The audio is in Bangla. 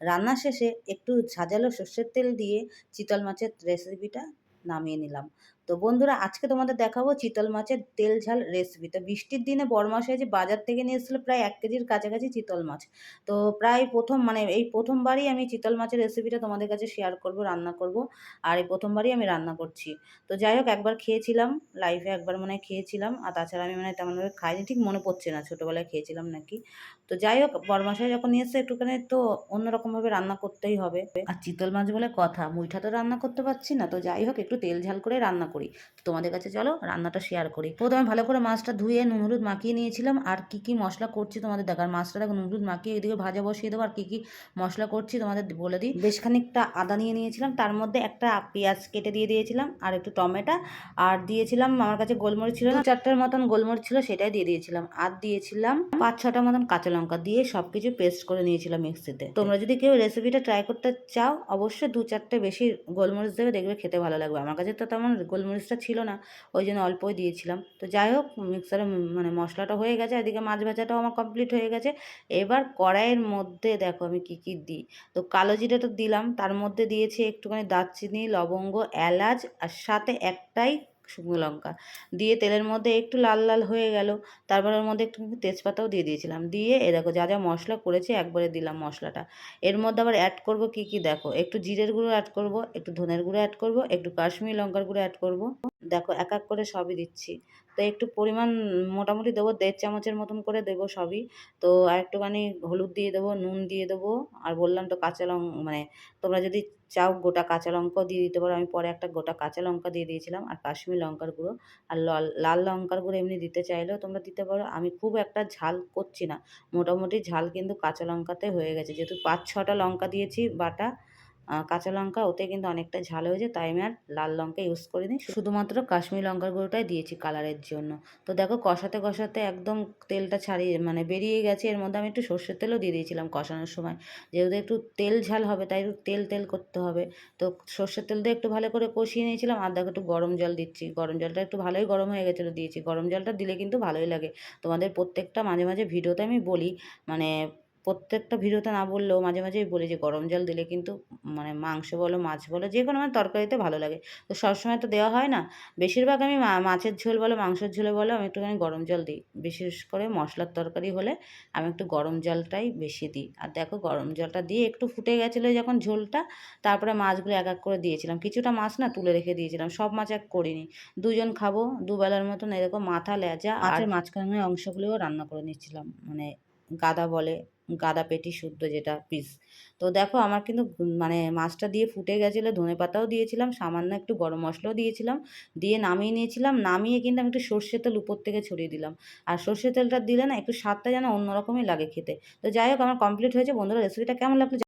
রান্না শেষে একটু ঝাঁঝালো সর্ষের তেল দিয়ে চিতল মাছের রেসিপিটা নামিয়ে নিলাম। তো বন্ধুরা, আজকে তোমাদের দেখাবো চিতল মাছের তেল ঝাল রেসিপি তো বৃষ্টির দিনে বড়মাসে যে বাজার থেকে নিয়ে এসেছিল প্রায় এক কেজির কাছাকাছি চিতল মাছ। তো প্রায় প্রথম মানে এই প্রথমবারই আমি চিতল মাছের রেসিপিটা তোমাদের কাছে শেয়ার করব, রান্না করব। আর এই প্রথমবারই আমি রান্না করছি। তো যাই হোক, একবার খেয়েছিলাম লাইফে একবার মানে খেয়েছিলাম। আর তাছাড়া আমি মানে তেমনভাবে খাইনি, ঠিক মনে পড়ছে না, ছোটোবেলায় খেয়েছিলাম নাকি। তো যাই হোক বড়মাসায় যখন নিয়ে এসছে একটুখানি, তো অন্যরকমভাবে রান্না করতেই হবে। আর চিতল মাছ বলে কথা, মুইঠা তো রান্না করতে পারছি না। তো যাই হোক, একটু তেল ঝাল করে রান্না তো তোমাদের কাছে চলো, রান্নাটা শেয়ার করি। প্রথমে ভালো করে মাছটা ধুয়ে নুন, হলুদ মাখিয়ে নিয়েছিলাম। আর কি কি মশলা করছি তোমাদের দেখার মাছটা দেখো নুন, হলুদ মাখিয়ে এদিকে ভাজা বসিয়ে দেবো। আর কি কি মশলা করছি তোমাদের বলে দিই। বেশ খানিকটা আদা নিয়ে নিয়েছিলাম। তার মধ্যে একটা পেঁয়াজ কেটে দিয়ে দিয়েছিলাম আর একটু টমেটো। আর দিয়েছিলাম, আমার কাছে গোলমরিচ ছিল চারটার মতন গোলমরিচ ছিল সেটাই দিয়ে দিয়েছিলাম। আর দিয়েছিলাম পাঁচ ছটার মতন কাঁচা লঙ্কা দিয়ে সব কিছু পেস্ট করে নিয়েছিলাম মিক্সিতে। তোমরা যদি কেউ রেসিপিটা ট্রাই করতে চাও, অবশ্যই দু চারটে বেশি গোলমরিচ দেবে, দেখবে খেতে ভালো লাগবে। আমার কাছে তো তেমন গোলমরিচটা ছিল না, ওই জন্য অল্পই দিয়েছিলাম। তো যাই হোক, মিক্সারে মানে মশলাটা হয়ে গেছে, এদিকে মাছ ভাজাটাও আমার কমপ্লিট হয়ে গেছে। এবার কড়াইয়ের মধ্যে দেখো আমি কী কী দিই। তো কালো জিরাটা দিলাম, তার মধ্যে দিয়েছি একটুখানি দারচিনি, লবঙ্গ, এলাচ, আর সাথে একটাই শুকনো লঙ্কা। দিয়ে তেলের মধ্যে একটু লাল লাল হয়ে গেল। তারপর ওর মধ্যে একটু তেজপাতাও দিয়ে দিয়েছিলাম। দিয়ে এ দেখো যা যা মশলা করেছি একবারে দিলাম মশলাটা। এর মধ্যে আবার অ্যাড করব কি কি দেখো? একটু জিরের গুঁড়ো অ্যাড করব, একটু ধনের গুঁড়ো অ্যাড করব, একটু কাশ্মীরি লঙ্কার গুঁড়ো অ্যাড করব। দেখো এক এক করে সবই দিচ্ছি। তো একটু পরিমাণ মোটামুটি দেবো, দেড় চামচের মতন করে দেবো সবই। তো আর একটুখানি হলুদ দিয়ে দেবো, নুন দিয়ে দেবো, আর বললাম তো কাঁচা লং মানে তোমরা যদি চাও গোটা কাঁচা লঙ্কাও দিয়ে দিতে পারো। আমি পরে একটা গোটা কাঁচা লঙ্কা দিয়ে দিয়েছিলাম, আর কাশ্মীর লঙ্কার গুঁড়ো। আর লাল লাল লঙ্কার গুঁড়ো এমনি দিতে চাইলেও তোমরা দিতে পারো। আমি খুব একটা ঝাল করছি না। মোটামুটি ঝাল কিন্তু কাঁচা লঙ্কাতে হয়ে গেছে। যেহেতু পাঁচ ছটা লঙ্কা দিয়েছি বাটা কাঁচা লঙ্কা, ওতে কিন্তু অনেকটা ঝাল হয়েছে তাই আমি আর লাল লঙ্কা ইউজ করিনি। শুধুমাত্র কাশ্মীর লঙ্কার গুঁড়োটাই দিয়েছি কালারের জন্য। তো দেখো, কষাতে কষাতে একদম তেলটা ছাড়িয়ে মানে বেরিয়ে গেছে, এর মধ্যে আমি একটু সর্ষের তেলও দিয়ে দিয়েছিলাম কষানোর সময়। যেহেতু একটু তেল ঝাল হবে, তাই একটু তেল তেল করতে হবে। তো সর্ষের তেল দিয়ে একটু ভালো করে কষিয়ে নিয়েছিলাম, আর দেখো একটু গরম জল দিচ্ছি। গরম জলটা একটু ভালোই গরম হয়ে গেছিল, দিয়েছি। গরম জলটা দিলে কিন্তু ভালোই লাগে। তোমাদের প্রত্যেকটা মাঝে মাঝে ভিডিওতে আমি বলি মানে প্রত্যেকটা ভিডিওতে না বললেও মাঝে মাঝেই বলি যে গরম জল দিলে কিন্তু মানে মাংস বলো মাছ বলো যে কোনো মানে তরকারিতে ভালো লাগে। তো সবসময় তো দেওয়া হয় না। বেশিরভাগ আমি মাছের ঝোল বলো মাংসের ঝোলে বলো আমি একটুখানি গরম জল দিই। বিশেষ করে মশলার তরকারি হলে আমি একটু গরম জলটাই বেশি দিই। আর দেখো গরম জলটা দিয়ে একটু ফুটে গেছিল যখন ঝোলটা তারপরে মাছগুলো এক এক করে দিয়েছিলাম। কিছুটা মাছ না তুলে রেখে দিয়েছিলাম সব মাছ এক করিনি। দুজন খাব দুবেলার মতন এরকম মাথা লেজা আর মাঝখানে অংশগুলোও রান্না করে নিচ্ছিলাম। মানে গাদা বলে গাদা পেটি শুদ্ধ যেটা পিস তো দেখো আমার কিন্তু মানে মাছটা দিয়ে ফুটে গেছিল, ধনে পাতাও দিয়েছিলাম, সামান্য একটু গরম মশলাও দিয়েছিলাম, দিয়ে নামিয়ে নিয়েছিলাম, নামিয়ে কিন্তু আমি একটু সর্ষে তেল উপর থেকে ছড়িয়ে দিলাম। আর সর্ষে তেলটা দিলে না একটু স্বাদটা যেন অন্যরকমই লাগে খেতে। তো যাই হোক, আমার কমপ্লিট হয়েছে। বন্ধুরা রেসিপিটা কেমন লাগল